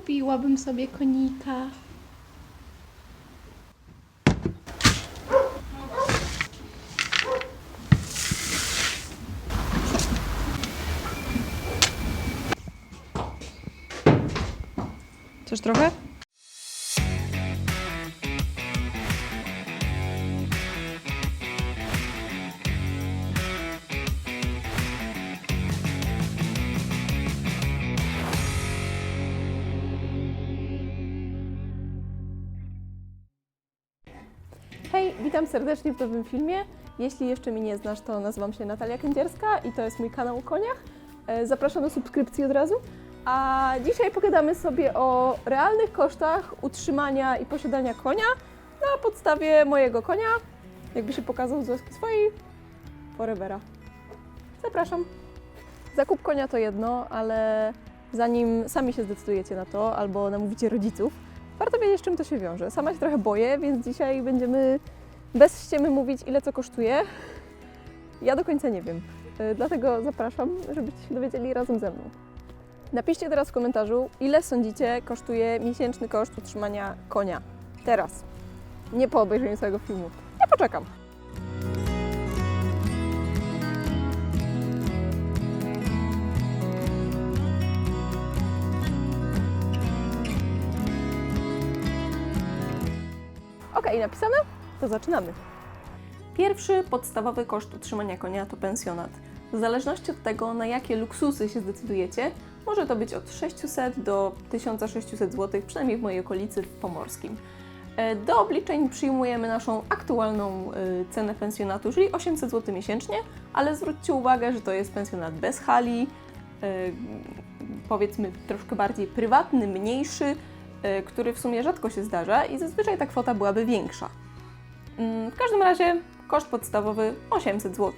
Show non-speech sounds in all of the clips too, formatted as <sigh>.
Kupiłabym sobie konika. Chcesz trochę? Hej, witam serdecznie w nowym filmie. Jeśli jeszcze mnie nie znasz, to nazywam się Natalia Kędzierska i to jest mój kanał o koniach. E, Zapraszam do subskrypcji od razu. A dzisiaj pogadamy sobie o realnych kosztach utrzymania i posiadania konia na podstawie mojego konia, jakby się pokazał z łaski swojej, Forevera. Zapraszam. Zakup konia to jedno, ale zanim sami się zdecydujecie na to albo namówicie rodziców, warto wiedzieć, czym to się wiąże. Sama się trochę boję, więc dzisiaj będziemy bez ściemy mówić, ile co kosztuje. Ja do końca nie wiem, Y, dlatego zapraszam, żebyście się dowiedzieli razem ze mną. Napiszcie teraz w komentarzu, ile sądzicie kosztuje miesięczny koszt utrzymania konia. Teraz. Nie po obejrzeniu całego filmu. Ja poczekam. Napisane? To zaczynamy. Pierwszy podstawowy koszt utrzymania konia to pensjonat. W zależności od tego, na jakie luksusy się zdecydujecie, może to być od 600 do 1600 zł, przynajmniej w mojej okolicy w Pomorskim. E, Do obliczeń przyjmujemy naszą aktualną y, cenę pensjonatu, czyli 800 zł miesięcznie, ale zwróćcie uwagę, że to jest pensjonat bez hali, y, powiedzmy troszkę bardziej prywatny, mniejszy, który w sumie rzadko się zdarza i zazwyczaj ta kwota byłaby większa. Mm, W każdym razie koszt podstawowy 800 zł.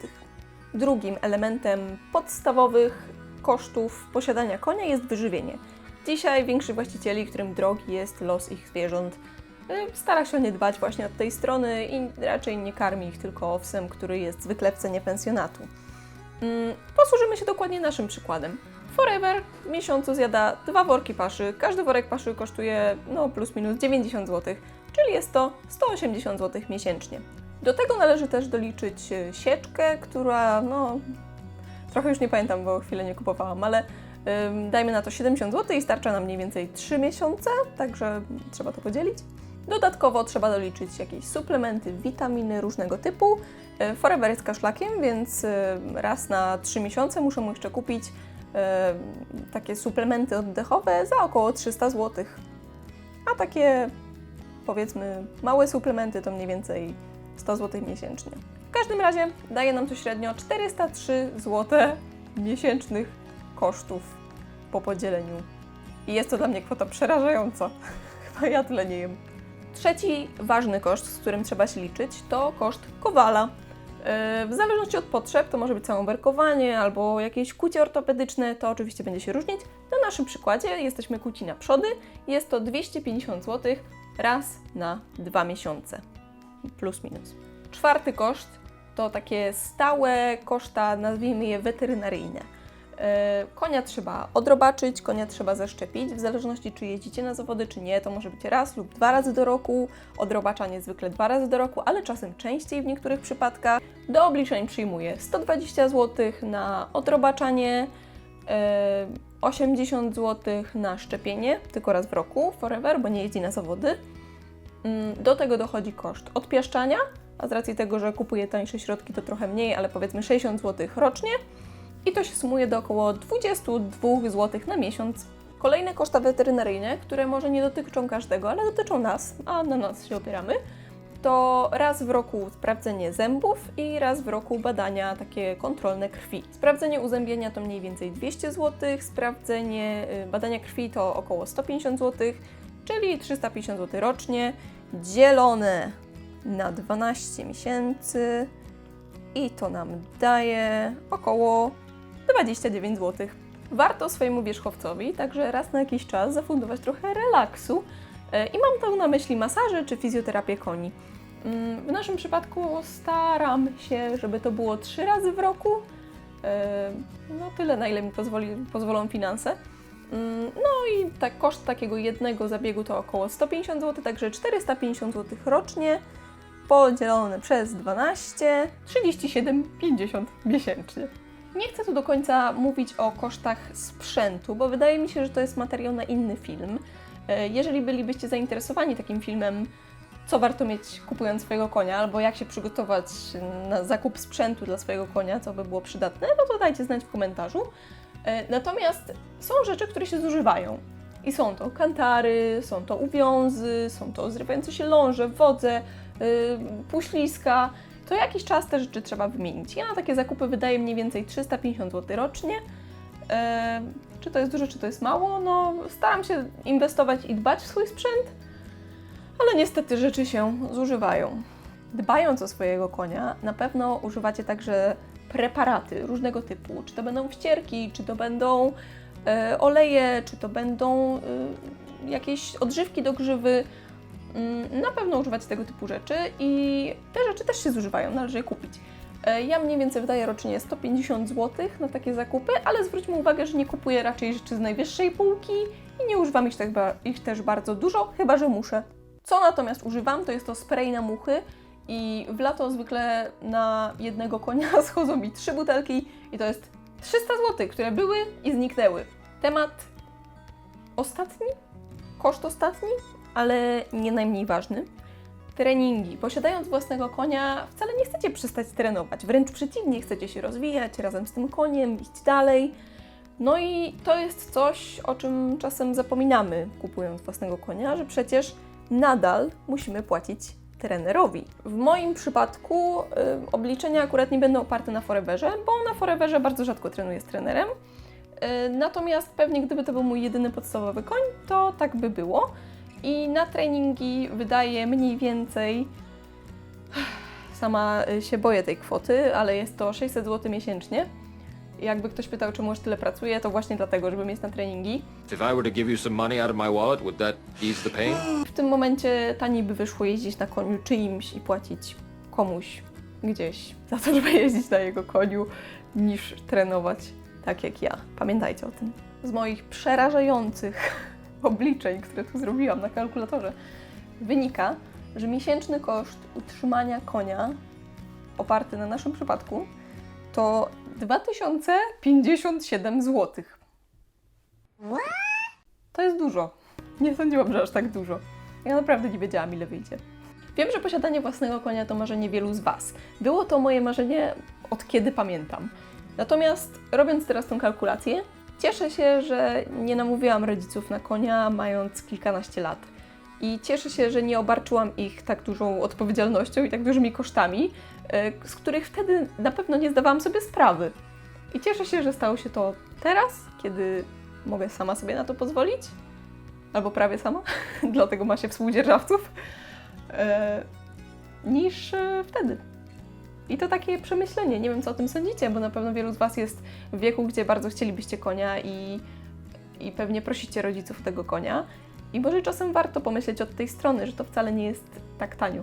Drugim elementem podstawowych kosztów posiadania konia jest wyżywienie. Dzisiaj większość właścicieli, którym drogi jest los ich zwierząt, y, stara się nie dbać właśnie od tej strony i raczej nie karmi ich tylko owsem, który jest zwykle w cenie pensjonatu. Mm, Posłużymy się dokładnie naszym przykładem. Forever w miesiącu zjada dwa worki paszy. Każdy worek paszy kosztuje no plus minus 90 zł, czyli jest to 180 zł miesięcznie. Do tego należy też doliczyć e, sieczkę, która no trochę już nie pamiętam, bo chwilę nie kupowałam, ale ym, dajmy na to 70 zł i starcza nam mniej więcej 3 miesiące, także trzeba to podzielić. Dodatkowo trzeba doliczyć jakieś suplementy, witaminy różnego typu. E, Forever jest kaszlakiem, więc e, raz na 3 miesiące muszę mu jeszcze kupić takie suplementy oddechowe za około 300 zł. A takie powiedzmy małe suplementy to mniej więcej 100 zł miesięcznie. W każdym razie daje nam to średnio 403 zł miesięcznych kosztów po podzieleniu. I jest to dla mnie kwota przerażająca. <laughs> Chyba ja tyle nie jem. Trzeci ważny koszt, z którym trzeba się liczyć, to koszt kowala. Yy, W zależności od potrzeb to może być całowerkowanie albo jakieś kucie ortopedyczne, to oczywiście będzie się różnić. Na naszym przykładzie jesteśmy kuci na przody, jest to 250 zł raz na dwa miesiące plus minus. Czwarty koszt to takie stałe koszta, nazwijmy je weterynaryjne. E, Konia trzeba odrobaczyć, konia trzeba zaszczepić, w zależności czy jeździcie na zawody, czy nie, to może być raz lub dwa razy do roku, odrobaczanie zwykle dwa razy do roku, ale czasem częściej w niektórych przypadkach. Do obliczeń przyjmuję 120 zł na odrobaczanie, e, 80 zł na szczepienie, tylko raz w roku, forever, bo nie jeździ na zawody. Mm, Do tego dochodzi koszt odpieszczania, a z racji tego, że kupuję tańsze środki, to trochę mniej, ale powiedzmy 60 zł rocznie. I to się sumuje do około 22 zł na miesiąc. Kolejne koszta weterynaryjne, które może nie dotyczą każdego, ale dotyczą nas, a na nas się opieramy, to raz w roku sprawdzenie zębów i raz w roku badania takie kontrolne krwi. Sprawdzenie uzębienia to mniej więcej 200 zł, sprawdzenie y, badania krwi to około 150 zł, czyli 350 zł rocznie, dzielone na 12 miesięcy i to nam daje około 29 zł. Warto swojemu wierzchowcowi także raz na jakiś czas zafundować trochę relaksu e, i mam tu na myśli masaże czy fizjoterapię koni. Mm, W naszym przypadku staram się, żeby to było trzy razy w roku. E, No tyle, na ile mi pozwoli, pozwolą finanse. Mm, No i tak koszt takiego jednego zabiegu to około 150 zł, także 450 zł rocznie podzielone przez 12, 37,50 miesięcznie. Nie chcę tu do końca mówić o kosztach sprzętu, bo wydaje mi się, że to jest materiał na inny film. E, Jeżeli bylibyście zainteresowani takim filmem, co warto mieć kupując swojego konia, albo jak się przygotować na zakup sprzętu dla swojego konia, co by było przydatne, no to dajcie znać w komentarzu. E, Natomiast są rzeczy, które się zużywają. I są to kantary, są to uwiązy, są to zrywające się ląże, wodze, yy, puśliska. To jakiś czas te rzeczy trzeba wymienić. Ja na takie zakupy wydaję mniej więcej 350 zł rocznie. E, czy to jest dużo, czy to jest mało? No, staram się inwestować i dbać w swój sprzęt, ale niestety rzeczy się zużywają. Dbając o swojego konia, na pewno używacie także preparaty różnego typu. Czy to będą wścierki, czy to będą e, oleje, czy to będą e, jakieś odżywki do grzywy. Mm, Na pewno używacie tego typu rzeczy i te rzeczy też się zużywają, należy je kupić. E, Ja mniej więcej wydaję rocznie 150 zł na takie zakupy, ale zwróćmy uwagę, że nie kupuję raczej rzeczy z najwyższej półki i nie używam ich, tak ich też bardzo dużo, chyba że muszę. Co natomiast używam, to jest to spray na muchy i w lato zwykle na jednego konia <laughs> schodzą mi trzy butelki i to jest 300 zł, które były i zniknęły. Temat ostatni, koszt ostatni, ale nie najmniej ważny. Treningi. Posiadając własnego konia, wcale nie chcecie przestać trenować. Wręcz przeciwnie, chcecie się rozwijać razem z tym koniem, iść dalej. No i to jest coś, o czym czasem zapominamy, kupując własnego konia, że przecież nadal musimy płacić trenerowi. W moim przypadku y, obliczenia akurat nie będą oparte na Foreverze, bo na Foreverze bardzo rzadko trenuję z trenerem. Y, natomiast pewnie gdyby to był mój jedyny podstawowy koń, to tak by było. I na treningi wydaję mniej więcej. Sama y, się boję tej kwoty, ale jest to 600 zł miesięcznie. Jakby ktoś pytał, czemu aż tyle pracuję, to właśnie dlatego, żeby mieć na treningi. W tym momencie taniej by wyszło jeździć na koniu czyimś i płacić komuś gdzieś za to, <laughs> żeby jeździć na jego koniu, niż trenować tak jak ja. Pamiętajcie o tym. Z moich przerażających obliczeń, które tu zrobiłam na kalkulatorze, wynika, że miesięczny koszt utrzymania konia, oparty na naszym przypadku, to 2057 zł. To jest dużo. Nie sądziłam, że aż tak dużo. Ja naprawdę nie wiedziałam, ile wyjdzie. Wiem, że posiadanie własnego konia to marzenie wielu z Was. Było to moje marzenie od kiedy pamiętam. Natomiast robiąc teraz tą kalkulację, cieszę się, że nie namówiłam rodziców na konia mając kilkanaście lat. I cieszę się, że nie obarczyłam ich tak dużą odpowiedzialnością i tak dużymi kosztami, e, z których wtedy na pewno nie zdawałam sobie sprawy. I cieszę się, że stało się to teraz, kiedy mogę sama sobie na to pozwolić, albo prawie sama, dlatego ma się współdzierżawców, e, niż e, wtedy. I to takie przemyślenie. Nie wiem, co o tym sądzicie, bo na pewno wielu z Was jest w wieku, gdzie bardzo chcielibyście konia i, i pewnie prosicie rodziców tego konia. I może czasem warto pomyśleć od tej strony, że to wcale nie jest tak tanio.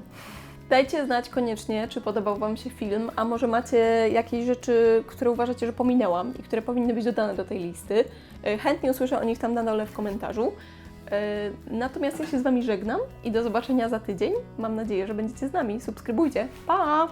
Dajcie znać koniecznie, czy podobał Wam się film, a może macie jakieś rzeczy, które uważacie, że pominęłam i które powinny być dodane do tej listy. E, Chętnie usłyszę o nich tam na dole w komentarzu. E, Natomiast ja się z Wami żegnam i do zobaczenia za tydzień. Mam nadzieję, że będziecie z nami. Subskrybujcie. Pa!